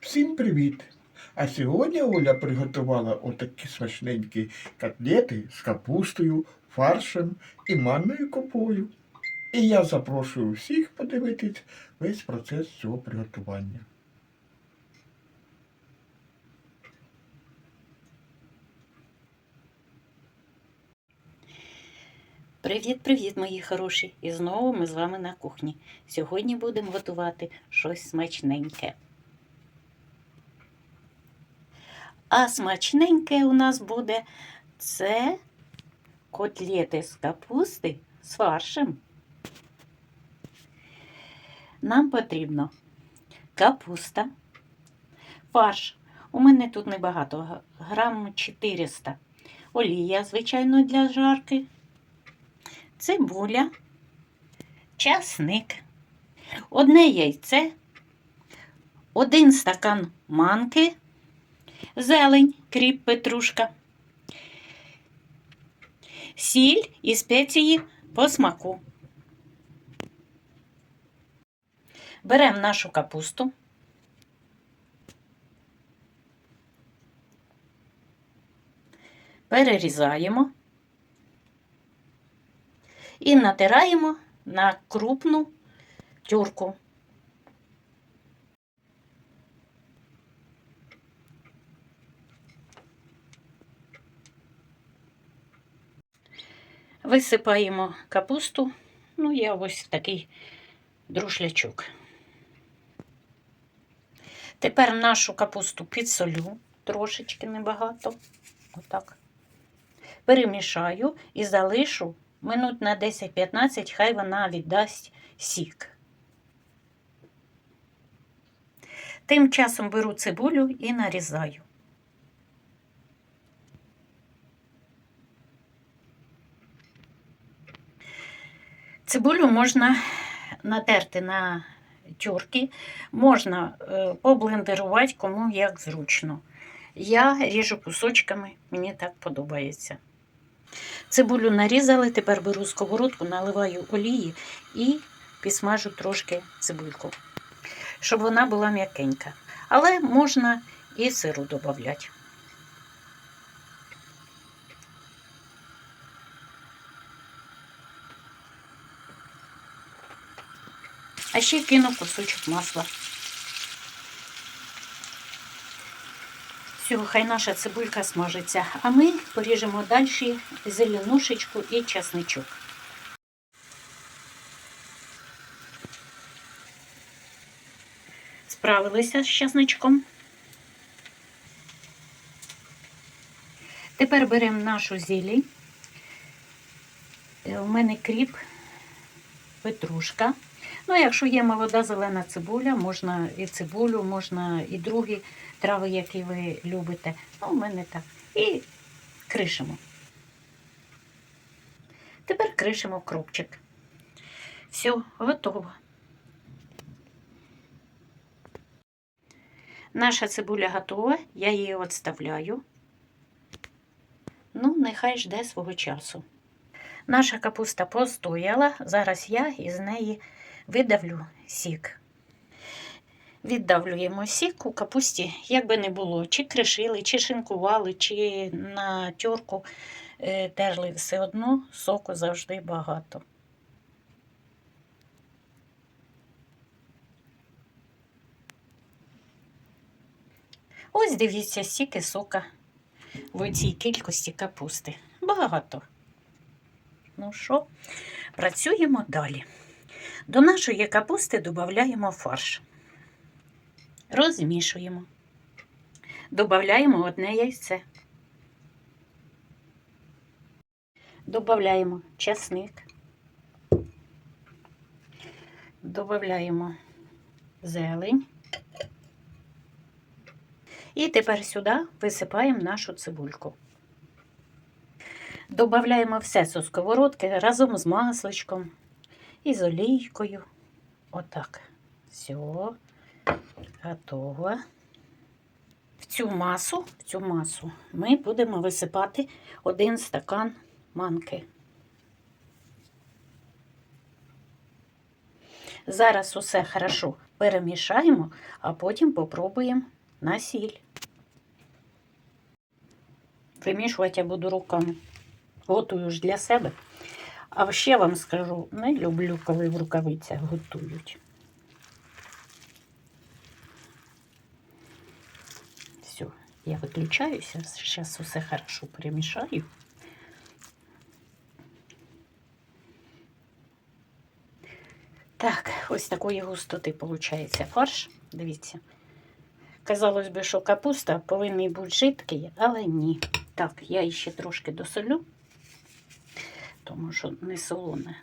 Всім привіт! А сьогодні Оля приготувала отакі смачненькі котлети з капустою, фаршем і манною копою. І я запрошую всіх подивитись весь процес цього приготування. Привіт-привіт, мої хороші! І знову ми з вами на кухні. Сьогодні будемо готувати щось смачненьке. А смачненьке у нас буде. Це котлети з капусти з фаршем. Нам потрібно капуста, фарш. У мене тут небагато, грам 400. Олія, звичайно, для жарки. Цибуля, часник, одне яйце, один стакан манки, зелень, кріп, петрушка, сіль і спеції по смаку. Беремо нашу капусту. Перерізаємо і натираємо на крупну тюрку. Висипаємо капусту, ну, я ось такий друшлячок. Тепер нашу капусту підсолю, трошечки небагато. Отак. Перемішаю і залишу минут на 10-15, хай вона віддасть сік. Тим часом беру цибулю і нарізаю. Цибулю можна натерти на тюрки, можна е, поблендерувати кому як зручно. Я ріжу кусочками, мені так подобається. Цибулю нарізали, тепер беру сковородку, наливаю олії і підсмажу трошки цибульку, щоб вона була м'якенька. Але можна і сиру додати. А ще кину кусочок масла. Все, хай наша цибулька смажиться. А ми поріжемо далі зеленушечку і часничок. Справилися з часничком. Тепер беремо нашу зелень. Е, У мене кріп, петрушка. Ну, якщо є молода зелена цибуля, можна і цибулю, можна і другі трави, які ви любите. Ну, у мене так. І кришимо. Тепер кришимо кропчик. Все, готово. Наша цибуля готова, я її відставляю. Ну, нехай жде свого часу. Наша капуста постояла, зараз я із неї видавлю сік. Віддавлюємо сік у капусті, як би не було, чи кришили, чи шинкували, чи на тюрку е, терли, все одно соку завжди багато. Ось дивіться, стільки сока в цій кількості капусти. Багато. Ну що, працюємо далі. До нашої капусти додаємо фарш. Розмішуємо. Додаємо одне яйце. Додаємо часник. Додаємо зелень. І тепер сюди висипаємо нашу цибульку. Добавляємо все з сковородки разом з масличком і з олійкою. Отак. Все, готово. В цю масу, в цю масу ми будемо висипати один стакан манки. Зараз усе хорошо перемішаємо, а потім попробуємо на сіль. Вимішувати я буду руками. Готую ж для себе. А ще вам скажу, не люблю, коли в рукавицях готують. Все, я виключаюся. Зараз усе хорошо перемішаю. Так, ось такої густоти виходить фарш. Дивіться. Казалось би, що капуста повинна бути жидкий, але ні. Так, я ще трошки досолю, тому що не солоне.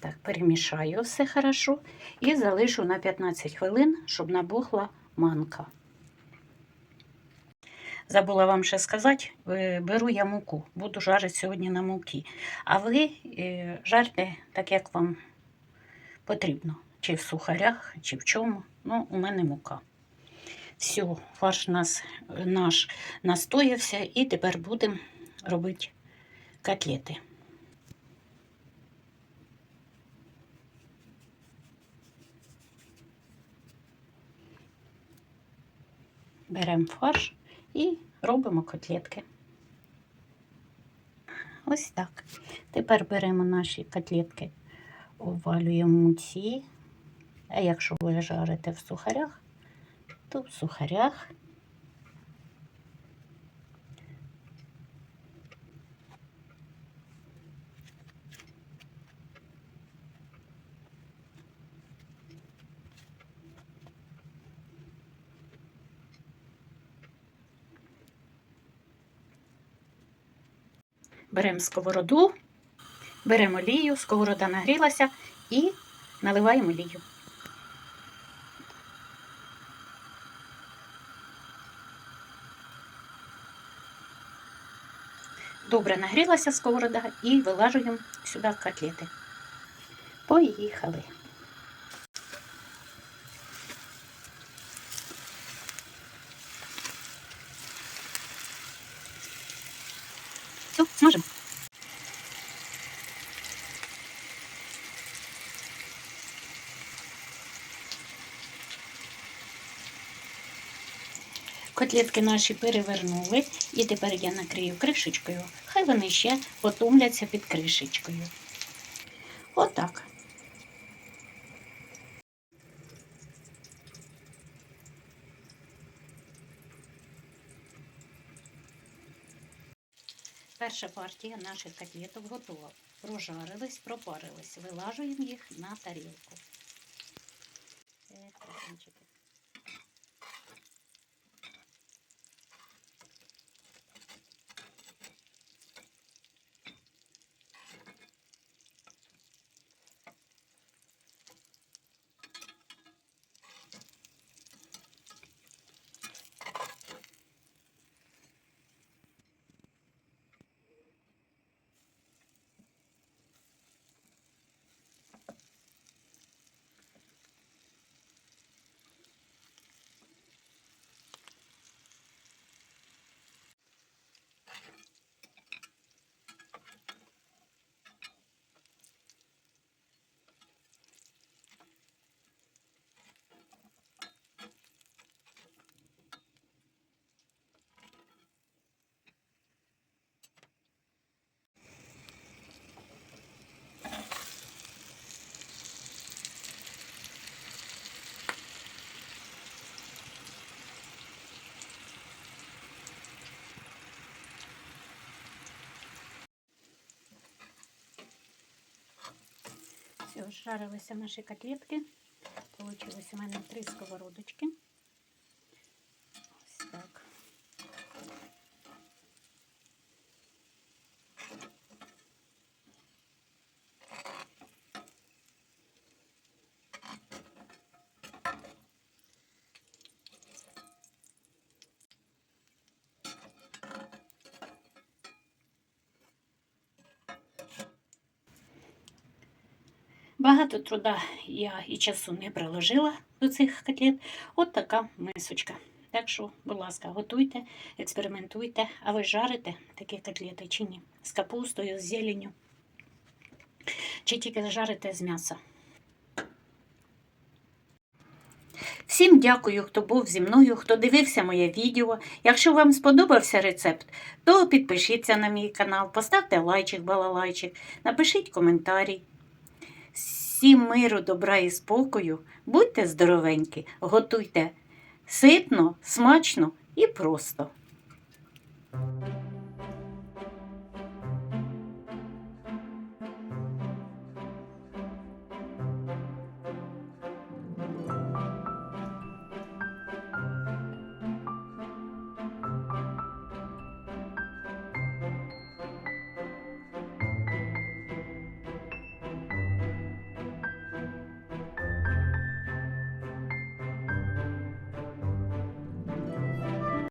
Так, перемішаю все хорошо і залишу на 15 хвилин, щоб набухла манка. Забула вам ще сказати, беру я муку, буду жарити сьогодні на мукі. А ви е, жарте так, як вам потрібно. Чи в сухарях, чи в чому. Ну, у мене мука. Все, фарш наш настоявся і тепер будемо робити котлети. Беремо фарш і робимо котлетки. Ось так. Тепер беремо наші котлетки, обвалюємо в муці. А якщо ви жарите в сухарях, то в сухарях. Беремо сковороду, беремо олію, сковорода нагрілася і наливаємо олію. Добре нагрілася сковорода і вилажуємо сюди котлети. Поїхали. Все, смажемо. Котлетки наші перевернули, і тепер я накрию кришечкою. Хай вони ще потомляться під кришечкою. Отак. Перша партія наших котлеток готова. Прожарились, пропарились. Вилажуємо їх на тарілку. Все, жарилися наші котлетки. Получилось у мене три сковородочки. Багато труда я і часу не приложила до цих котлет. От така мисочка. Так що, будь ласка, готуйте, експериментуйте, а ви жарите такі котлети чи ні? З капустою, з зеленню. Чи тільки жарите з м'яса. Всім дякую, хто був зі мною, хто дивився моє відео. Якщо вам сподобався рецепт, то підпишіться на мій канал, поставте лайчик, балалайчик, напишіть коментарі всім миру, добра і спокою. Будьте здоровенькі, готуйте ситно, смачно і просто.